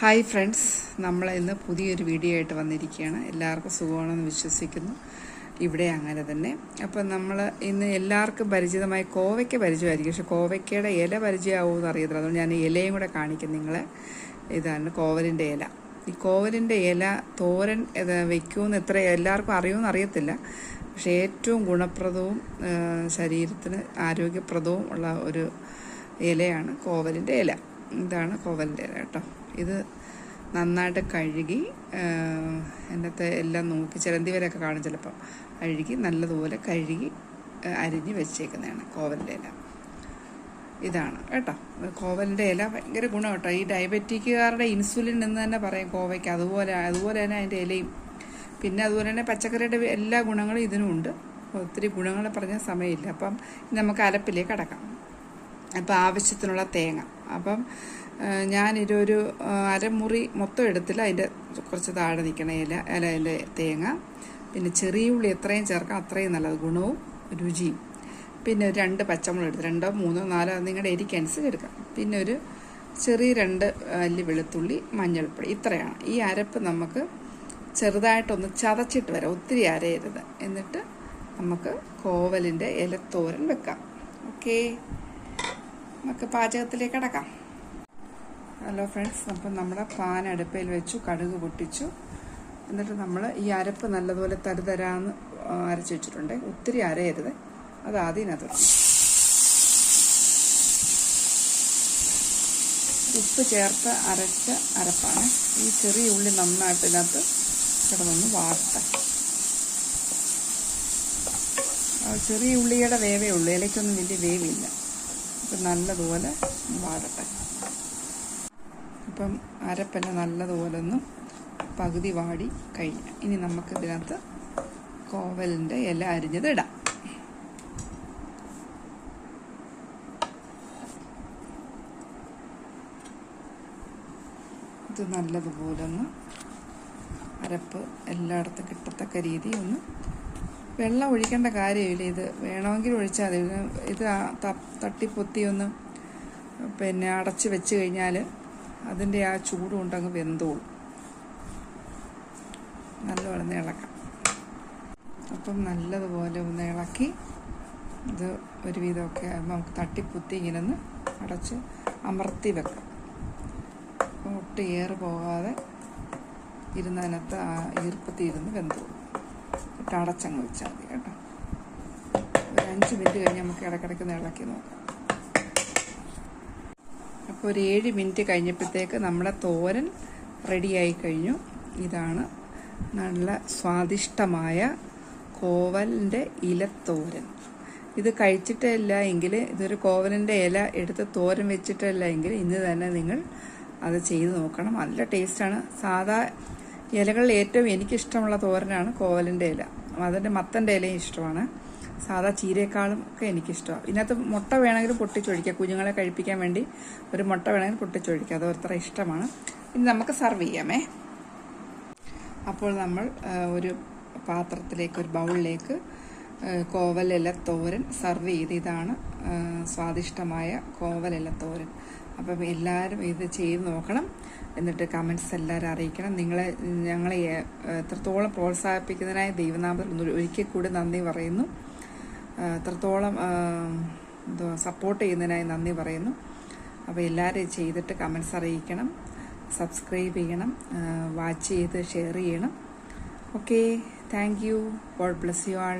Hi friends നമ്മൾ ഇന്ന് പുതിയൊരു വീഡിയോ ആയിട്ട് വന്നിരിക്കുകയാണ്. എല്ലാവർക്കും സുഖമാണെന്ന് വിശ്വസിക്കുന്നു. ഇവിടെ അങ്ങനെ തന്നെ. അപ്പം നമ്മൾ ഇന്ന് എല്ലാവർക്കും പരിചിതമായ കോവയ്ക്ക പരിചയമായിരിക്കും. പക്ഷെ കോവയ്ക്കയുടെ ഇല പരിചയമാവുമെന്ന് അറിയത്തില്ല. അതുകൊണ്ട് ഞാൻ ഇലയും കൂടെ കാണിക്കും നിങ്ങളെ. ഇതാണ് കോവലിന്റെ ഇല. ഈ കോവലിന്റെ ഇല തോരൻ വെക്കുമെന്ന് എത്ര എല്ലാവർക്കും അറിയുമെന്ന് അറിയത്തില്ല. പക്ഷേ ഏറ്റവും ഗുണപ്രദവും ശരീരത്തിന് ആരോഗ്യപ്രദവും ഉള്ള ഒരു ഇലയാണ് കോവലിന്റെ ഇല. ഇതാണ് കോവലിന്റെ ഇല കേട്ടോ. ഇത് നന്നായിട്ട് കഴുകി എന്നത്തെ എല്ലാം നോക്കി ചിലന്തി വരെയൊക്കെ കാണും ചിലപ്പം. കഴുകി നല്ലതുപോലെ കഴുകി അരിഞ്ഞ് വെച്ചേക്കുന്നതാണ് കോവലിന്റെ ഇല. ഇതാണ് കേട്ടോ. കോവലിന്റെ ഇല ഭയങ്കര ഗുണം കേട്ടോ. ഈ ഡയബറ്റിക്കുകാരുടെ ഇൻസുലിൻ എന്ന് തന്നെ പറയും കോവയ്ക്ക്. അതുപോലെ അതുപോലെ തന്നെ അതിന്റെ ഇലയും. പിന്നെ അതുപോലെ തന്നെ പച്ചക്കറിയുടെ എല്ലാ ഗുണങ്ങളും ഇതിനും ഉണ്ട്. ഒത്തിരി ഗുണങ്ങൾ പറഞ്ഞ സമയമില്ല. അപ്പം നമുക്ക് അരപ്പിലേക്ക് അടക്കാം. അപ്പം ആവശ്യത്തിനുള്ള തേങ്ങ. അപ്പം ഞാനിതൊരു അരമുറി മൊത്തം എടുത്തില്ല. അതിന്റെ കുറച്ച് താഴെ നിൽക്കണ ഇല ഇല അതിന്റെ തേങ്ങ. പിന്നെ ചെറിയ ഉള്ളി എത്രയും ചേർക്കാം അത്രയും നല്ലത്. ഗുണവും രുചിയും. പിന്നെ രണ്ട് പച്ചമുളക് എടുത്ത് രണ്ടോ മൂന്നോ നാലോ നിങ്ങളുടെ എരിക്കനുസരിച്ച് എടുക്കാം. പിന്നെ ഒരു ചെറിയ രണ്ട് അല്ലി വെളുത്തുള്ളി മഞ്ഞൾപ്പൊടി ഇത്രയാണ്. ഈ അരപ്പ് നമുക്ക് ചെറുതായിട്ടൊന്ന് ചതച്ചിട്ട് വരാം. ഒത്തിരി അരയരുത്. എന്നിട്ട് നമുക്ക് കോവലിന്റെ ഇലത്തോരൻ വെക്കാം. ഓക്കേ. നമുക്ക് പാചകത്തിലേക്ക് കടക്കാം. ഹലോ ഫ്രണ്ട്സ് അപ്പം നമ്മുടെ പാൻ അടുപ്പയിൽ വെച്ചു കടുക് പൊട്ടിച്ചു. എന്നിട്ട് നമ്മൾ ഈ അരപ്പ് നല്ലതുപോലെ തരുതരാന്ന് അരച്ച് വെച്ചിട്ടുണ്ട്. ഒത്തിരി അരയരുത്. അത് ആദ്യം അത് ഉപ്പ് ചേർത്ത് അരച്ച അരപ്പാണ്. ഈ ചെറിയ ഉള്ളി നന്നായിട്ട് ഇതിനകത്ത് കിടന്നൊന്ന് വാർത്ത. ചെറിയ ഉള്ളിയുടെ വേവേ ഉള്ളൂ. ഇലയ്ക്കൊന്നും വലിയ വേവില്ല. അപ്പം നല്ലതുപോലെ വാടട്ടെ. അപ്പം അരപ്പന നല്ലതുപോലെ ഒന്ന് പകുതി വാടി കഴിഞ്ഞു. ഇനി നമുക്ക് ഇതിനകത്ത് കോവലിന്റെ ഇല അരിഞ്ഞത് ഇടാം. ഇത് നല്ലതുപോലെ ഒന്ന് അരപ്പ് എല്ലായിടത്തും കിട്ടത്തക്ക രീതി ഒന്ന് വെള്ളം ഒഴിക്കേണ്ട കാര്യമില്ല. ഇത് വേണമെങ്കിൽ ഒഴിച്ചാൽ മതി. ഇത് തട്ടിപ്പൊത്തി ഒന്ന് പിന്നെ അടച്ച് വെച്ച് കഴിഞ്ഞാൽ അതിന്റെ ആ ചൂട് കൊണ്ടങ്ങ് വെന്തോളും. നല്ലപോലെ ഇളക്കാം. അപ്പം നല്ലതുപോലെ ഒന്ന് ഇളക്കി ഇത് ഒരു ഒരുവിധമൊക്കെ ആകുമ്പോൾ നമുക്ക് തട്ടിപ്പുത്തി ഇങ്ങനെ ഒന്ന് അടച്ച് അമർത്തി വെക്കാം. അപ്പം ഒട്ടും ഏറ് പോകാതെ ഇരുന്നതിനകത്ത് ആ ഈർപ്പത്തി ഇരുന്ന് വെന്തോളും. ഇട്ട് അടച്ചങ്ങ് വെച്ചാൽ മതി കേട്ടോ. ഒരു അഞ്ച് മിനിറ്റ് കഴിഞ്ഞ് നമുക്ക് ഇടയ്ക്കിടയ്ക്ക് ഒന്ന് ഇളക്കി നോക്കാം. അപ്പോൾ ഒരു ഏഴ് മിനിറ്റ് കഴിഞ്ഞപ്പോഴത്തേക്ക് നമ്മുടെ തോരൻ റെഡിയായി കഴിഞ്ഞു. ഇതാണ് നല്ല സ്വാദിഷ്ടമായ കോവലിന്റെ ഇലത്തോരൻ. ഇത് കഴിച്ചിട്ടില്ല എങ്കിൽ ഇതൊരു കോവലിന്റെ ഇല എടുത്ത് തോരൻ വെച്ചിട്ടില്ല എങ്കിൽ ഇന്ന് തന്നെ നിങ്ങൾ അത് ചെയ്ത് നോക്കണം. നല്ല ടേസ്റ്റാണ്. സാധാ ഇലകളിൽ ഏറ്റവും എനിക്കിഷ്ടമുള്ള തോരനാണ് കോവലിന്റെ ഇല. അതിന്റെ മത്തന്റെ ഇലയും ഇഷ്ടമാണ്. സാധാ ചീരയേക്കാളും ഒക്കെ എനിക്കിഷ്ടമാണ് ഇതിനകത്ത് മുട്ട വേണമെങ്കിൽ പൊട്ടിച്ചൊഴിക്കുക കുഞ്ഞുങ്ങളെ കഴിപ്പിക്കാൻ വേണ്ടി ഒരു മുട്ട വേണമെങ്കിൽ പൊട്ടിച്ചൊഴിക്കുക അത് ഇഷ്ടമാണ്. ഇനി നമുക്ക് സർവ് ചെയ്യാമേ. അപ്പോൾ നമ്മൾ ഒരു പാത്രത്തിലേക്ക് ഒരു ബൗളിലേക്ക് കോവലില തോരൻ സർവ് ചെയ്ത്. ഇതാണ് സ്വാദിഷ്ടമായ കോവലില തോരൻ. അപ്പം എല്ലാവരും ഇത് ചെയ്ത് നോക്കണം. എന്നിട്ട് കമൻസ് എല്ലാവരും അറിയിക്കണം. നിങ്ങളെ ഞങ്ങളെ എത്രത്തോളം പ്രോത്സാഹിപ്പിക്കുന്നതിനായി ദൈവനാമത്തിൽ ഒരിക്കൽ കൂടി നന്ദി പറയുന്നു. എത്രത്തോളം എന്തോ സപ്പോർട്ട് ചെയ്യുന്നതിനായി നന്ദി പറയുന്നു. അപ്പോൾ എല്ലാവരും ചെയ്തിട്ട് കമൻസ് അറിയിക്കണം സബ്സ്ക്രൈബ് ചെയ്യണം വാച്ച് ചെയ്ത് ഷെയർ ചെയ്യണം. Okay thank you God bless you all